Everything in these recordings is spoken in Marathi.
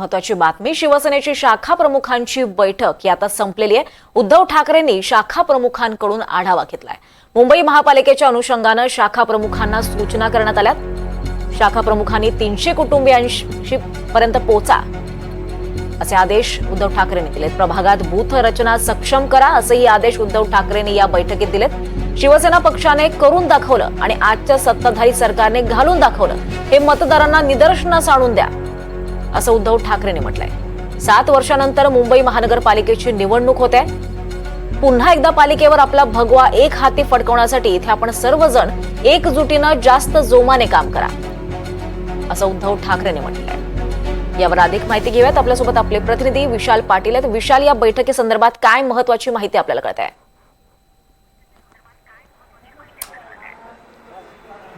महत्वाची बातमी शिवसेनेची शाखा प्रमुखांची बैठक ही आता संपलेली आहे. उद्धव ठाकरेंनी शाखा प्रमुखांकडून आढावा घेतलाय. मुंबई महापालिकेच्या अनुषंगानं शाखा प्रमुखांना सूचना करण्यात आल्यात. शाखा प्रमुखांनी तीनशे कुटुंबियांशी पर्यंत पोचा असे आदेश उद्धव ठाकरेंनी दिलेत. प्रभागात बूथ रचना सक्षम करा असेही आदेश उद्धव ठाकरेंनी या बैठकीत दिलेत. शिवसेना पक्षाने करून दाखवलं आणि आजच्या सत्ताधारी सरकारने घालून दाखवलं. हे मतदारांना निदर्शनास आणून द्या. असं उद्धव ठाकरेंनी म्हटलंय. सात वर्षानंतर मुंबई महानगरपालिकेची निवडणूक होते. पुन्हा एकदा पालिकेवर आपला भगवा एक हाती फडकवण्यासाठी इथे आपण सर्वजण एकजुटीनं जास्त जोमाने काम करा असं उद्धव ठाकरेंनी म्हटलंय. यावर अधिक माहिती घेऊयात. आपल्यासोबत आपले प्रतिनिधी विशाल पाटील आहेत. विशाल या बैठकीसंदर्भात काय महत्वाची माहिती आपल्याला कळत आहे?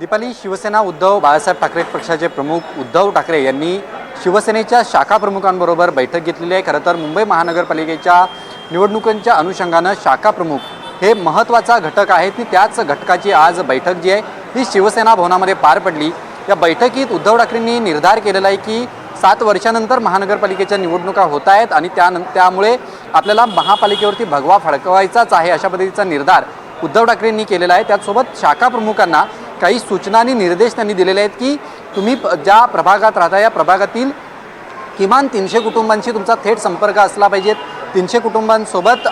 दीपाली शिवसेना उद्धव बाळासाहेब ठाकरे पक्षाचे प्रमुख उद्धव ठाकरे यांनी शिवसेनेच्या शाखाप्रमुखांबरोबर बैठक घेतलेली आहे. खरं तर मुंबई महानगरपालिकेच्या निवडणुकांच्या अनुषंगानं शाखाप्रमुख हे महत्त्वाचा घटक आहे ती त्याच घटकाची आज बैठक जी आहे ही शिवसेना भवनामध्ये पार पडली. या बैठकीत उद्धव ठाकरेंनी निर्धार केलेला आहे की सात वर्षानंतर महानगरपालिकेच्या निवडणुका होत आहेत आणि त्यानं त्यामुळे आपल्याला महापालिकेवरती भगवा फडकवायचाच आहे अशा पद्धतीचा निर्धार उद्धव ठाकरेंनी केलेला आहे. त्याचसोबत शाखा प्रमुखांना काही सूचना आणि निर्देश त्यांनी दिलेले आहेत की तुम्ही प- ज्या प्रभागात राहता या प्रभागातील किमान तीनशे कुटुंबांशी तुमचा थेट संपर्क असला पाहिजेत. तीनशे कुटुंबांसोबत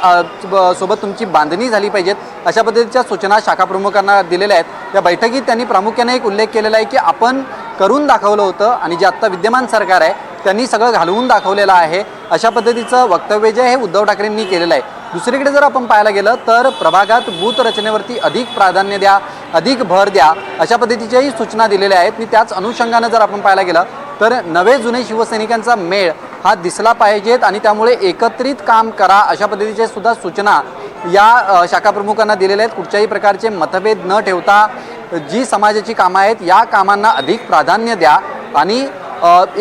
सोबत तुमची बांधणी झाली पाहिजेत. अशा पद्धतीच्या सूचना शाखा प्रमुखांना दिलेल्या आहेत. या बैठकीत त्यांनी प्रामुख्याने एक उल्लेख केलेला आहे की आपण करून दाखवलं होतं आणि जे आत्ता विद्यमान सरकार आहे त्यांनी सगळं घालवून दाखवलेलं आहे. अशा पद्धतीचं वक्तव्य जे आहे हे उद्धव ठाकरेंनी केलेलं आहे. दुसरीकडे जर आपण पाहायला गेलं तर प्रभागात बूथ रचनेवरती अधिक प्राधान्य द्या. अधिक भर द्या अशा पद्धतीच्याही सूचना दिलेल्या आहेत. आणि त्याच अनुषंगानं जर आपण पाहायला गेलं तर नवे जुने शिवसैनिकांचा मेळ हा दिसला पाहिजेत आणि त्यामुळे एकत्रित काम करा अशा पद्धतीच्या सुद्धा सूचना या शाखाप्रमुखांना दिलेल्या आहेत. कुठच्याही प्रकारचे मतभेद न ठेवता जी समाजाची कामं आहेत या कामांना अधिक प्राधान्य द्या. आणि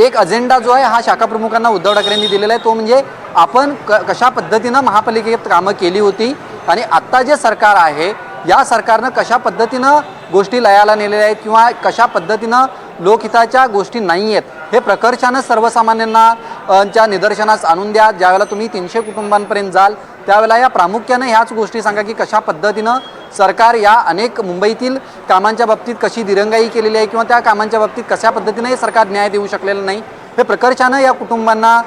एक अजेंडा जो आहे हा शाखाप्रमुखांना उद्धव ठाकरेंनी दिलेला आहे. तो म्हणजे आपण क कशा पद्धतीनं महापालिकेत कामं केली होती आणि आत्ता जे सरकार आहे या सरकारनं कशा पद्धतीनं गोष्टी लयाला नेलेल्या आहेत किंवा कशा पद्धतीनं लोकहिताच्या गोष्टी नाही आहेत हे प्रकर्षानं सर्वसामान्यांना च्या निदर्शनास आणून द्या. ज्यावेळेला तुम्ही तीनशे कुटुंबांपर्यंत जाल त्यावेळेला या प्रामुख्यानं ह्याच गोष्टी सांगा की कशा पद्धतीनं सरकार या अनेक मुंबईतील कामांच्या बाबतीत कशी दिरंगाई केलेली आहे किंवा त्या कामांच्या बाबतीत कशा पद्धतीनं हे सरकार न्याय देऊ शकलेलं नाही हे प्रकर्षानं या कुटुंबांना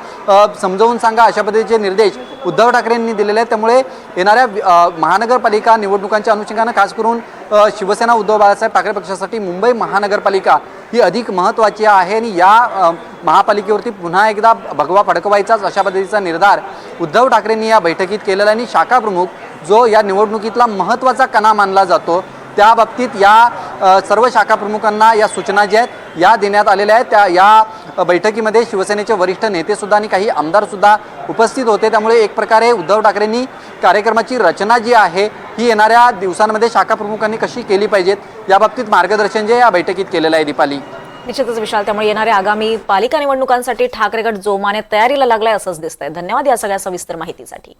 समजावून सांगा अशा पद्धतीचे निर्देश उद्धव ठाकरेंनी दिलेले आहेत. त्यामुळे येणाऱ्या महानगरपालिका निवडणुकांच्या अनुषंगानं खास करून शिवसेना उद्धव बाळासाहेब ठाकरे पक्षासाठी मुंबई महानगरपालिका ही अधिक महत्त्वाची आहे आणि या महापालिकेवरती पुन्हा एकदा भगवा फडकवायचाच अशा पद्धतीचा निर्धार उद्धव ठाकरेंनी या बैठकीत केलेला आणि शाखा प्रमुख जो या निवडणुकीतला महत्त्वाचा कणा मानला जातो त्या बाबतीत या सर्व शाखा प्रमुखांना या सूचना ज्या आहेत या देण्यात आलेल्या आहेत. त्या या बैठकीमध्ये शिवसेनेचे वरिष्ठ नेतेसुद्धा आणि काही आमदारसुद्धा उपस्थित होते. त्यामुळे एक प्रकारे उद्धव ठाकरेंनी कार्यक्रमाची रचना जी आहे ही येणाऱ्या दिवसांमध्ये शाखा प्रमुखांनी कशी केली पाहिजेत या बाबतीत मार्गदर्शन जे या बैठकीत केलेलं आहे दीपाली. निश्चितच विशाल त्यामुळे येणाऱ्या आगामी पालिका निवडणुकांसाठी ठाकरेगड जोमाने तयारीला लागलाय असंच दिसतंय. धन्यवाद या सगळ्या सविस्तर माहितीसाठी.